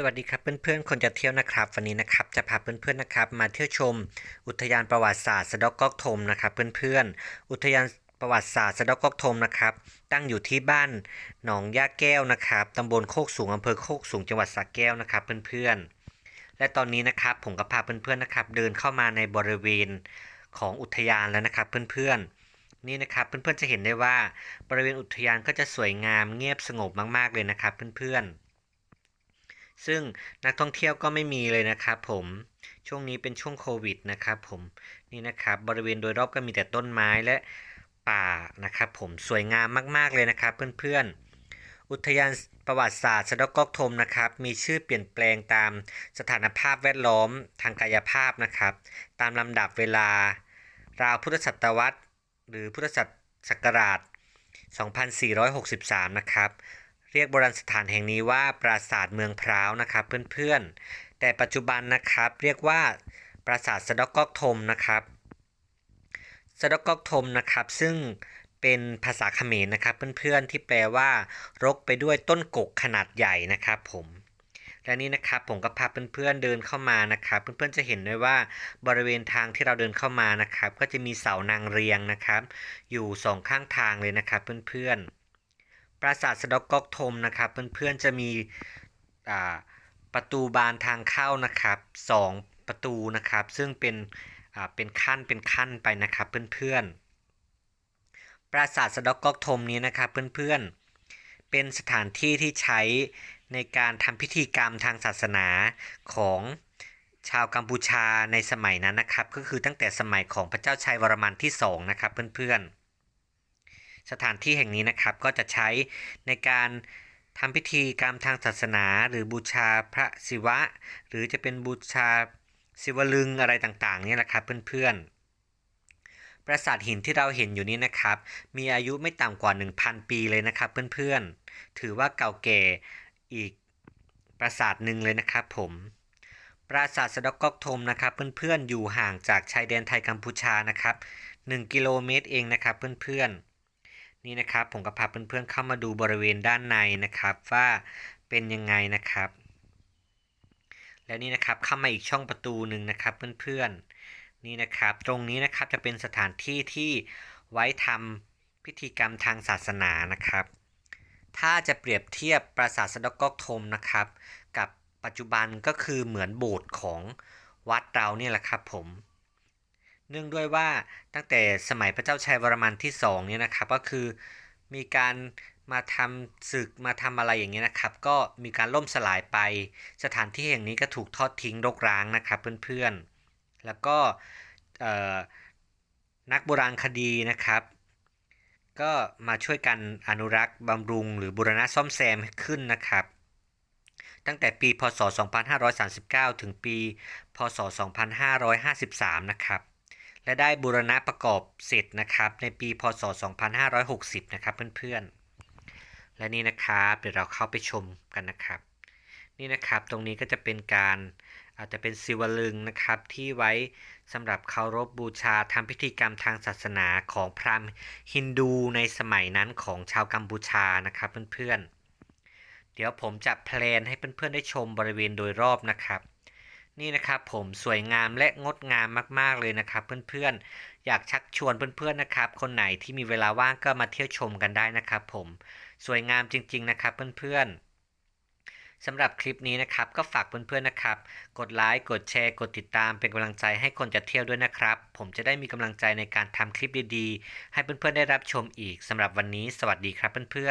สวัสดีครับเพื่อนๆ คนจะเที่ยวนะครับ วันนี้นะครับจะพาเพื่อนๆนะครับ มาเที่ยวชม อุทยานประวัติศาสตร์สะดอกกอกทมนะครับเพื่อนๆ อุทยานประวัติศาสตร์สะดอกกอกทมนะครับ ตั้งอยู่ที่บ้านหนองย่าแก้วนะครับตำบลโคกสูงอำเภอโคกสูงจังหวัดสระแก้วนะครับเพื่อนๆ และตอนนี้นะครับผมก็พาเพื่อนๆนะครับ เดินเข้ามาในบริเวณของอุทยานแล้วนะครับเพื่อนๆนี่นะครับเพื่อนๆจะเห็นได้ว่าบริเวณอุทยานก็จะสวยงามเงียบสงบมากๆเลยนะครับเพื่อนๆ ซึ่งนักท่องเที่ยวก็ไม่มีเลยนะครับผมช่วงนี้เป็นช่วงโควิดนะครับผมนี่นะครับบริเวณโดยรอบก็มีแต่ต้นไม้และป่านะครับผมสวยงามมากๆเลยนะครับเพื่อนๆ อุทยานประวัติศาสตร์สะดอกกอกทมนะครับมีชื่อเปลี่ยนแปลงตามสถานภาพแวดล้อมทางกายภาพนะครับ ตามลำดับเวลาราวพุทธศตวรรษ หรือพุทธศักราช 2463 นะครับ เรียกโบราณสถานแห่งนี้ว่าปราสาทเมืองพร้าวนะครับเพื่อนๆ แต่ปัจจุบันนะครับเรียกว่าปราสาทสะดอกกอกทมนะครับสะดอกกอกทมนะครับ ซึ่งเป็นภาษาเขมรนะครับเพื่อนๆที่แปลว่ารกไปด้วยต้นกกขนาดใหญ่นะครับผมและนี่นะครับผมก็พาเพื่อนๆเดินเข้ามานะครับเพื่อนๆจะเห็นได้ว่าบริเวณทางที่เราเดินเข้ามานะครับ ก็จะมีเสานางเรียงนะครับ อยู่สองข้างทางเลยนะครับเพื่อนๆ ปราสาทสะดอกกอกทมนะครับเพื่อนๆจะมีประตูบานทางเข้านะครับสองประตูนะครับ ซึ่งเป็นเป็นขั้นเป็นขั้นไปนะครับเพื่อนๆ ปราสาทสะดอกกอกทมนี้นะครับเพื่อนๆ เป็นสถานที่ที่ใช้ในการทำพิธีกรรมทางศาสนาของชาวกัมพูชาในสมัยนั้นนะครับ ก็คือตั้งแต่สมัยของพระเจ้าชัยวรมันที่2นะครับเพื่อนๆ สถานที่แห่งนี้นะครับก็จะใช้ในการทำพิธีกรรมทางศาสนา หรือบูชาพระศิวะ หรือจะเป็นบูชาศิวลึงอะไรต่างๆนี่แหละครับเพื่อนๆ ปราสาทหินที่เราเห็นอยู่นี้นะครับ มีอายุไม่ต่ำกว่า 1,000 ปีเลยนะครับเพื่อนๆ ถือว่าเก่าแก่อีกปราสาทหนึ่งเลยนะครับผมปราสาทสะดอกกอกทมนะครับเพื่อนๆอยู่ห่างจากชายแดนไทยกัมพูชานะครับ1กิโลเมตรเองนะครับเพื่อนๆ นี่นะครับผมก็พาเพื่อนๆเข้ามาดูบริเวณด้านในนะครับ ว่าเป็นยังไงนะครับ แล้วนี่นะครับเข้ามาอีกช่องประตูหนึ่งนะครับเพื่อนๆนี่นะครับ ตรงนี้นะครับจะเป็นสถานที่ที่ไว้ทำพิธีกรรมทางศาสนานะครับ ถ้าจะเปรียบเทียบปราสาทสะดอกกอกทมนะครับ กับปัจจุบันก็คือเหมือนโบสถ์ของวัดเราเนี่ยแหละครับผม เนื่องด้วยว่าตั้งแต่สมัยพระเจ้าชัยวรมันที่2เนี่ยนะครับก็คือมีการมาทำศึกมาทำอะไรอย่างเงี้ยนะครับ ก็มีการล่มสลายไปสถานที่แห่งนี้ก็ถูกทอดทิ้งรกร้างนะครับเพื่อนๆ แล้วก็นักโบราณคดีนะครับ ก็มาช่วยกันอนุรักษ์บำรุง หรือบูรณะซ่อมแซมขึ้นนะครับ ตั้งแต่ปีพศ 2539 ถึงปี พศ 2553 นะครับ และได้บูรณะประกอบเสร็จนะครับในปีพศ 2560 นะครับเพื่อนๆ และนี่นะครับเดี๋ยวเราเข้าไปชมกันนะครับ นี่นะครับตรงนี้ก็จะเป็นการอาจจะเป็นศิวลึงนะครับที่ไว้สำหรับเคารพบบูชาทำพิธีกรรมทางศาสนาของพราหมณ์ฮินดูในสมัยนั้นของชาวกัมพูชานะครับเพื่อนๆ เดี๋ยวผมจะแพลนให้เพื่อนๆได้ชมบริเวณโดยรอบนะครับ นี่นะครับผมสวยงามและงดงามมาก ๆ เลยนะครับ เพื่อนๆ อยากชักชวนเพื่อนๆนะครับ คนไหนที่มีเวลาว่างก็มาเที่ยวชมกันได้นะครับ ผมสวยงามจริง ๆ นะครับเพื่อนๆสำหรับคลิปนี้นะครับก็ฝากเพื่อนๆนะครับ กดไลค์กดแชร์กดติดตามเป็นกำลังใจให้คนจะเที่ยวด้วยนะครับ ผมจะได้มีกำลังใจในการทำคลิปดีๆ ให้เพื่อนๆได้รับชมอีกสำหรับวันนี้ สวัสดีครับเพื่อนๆ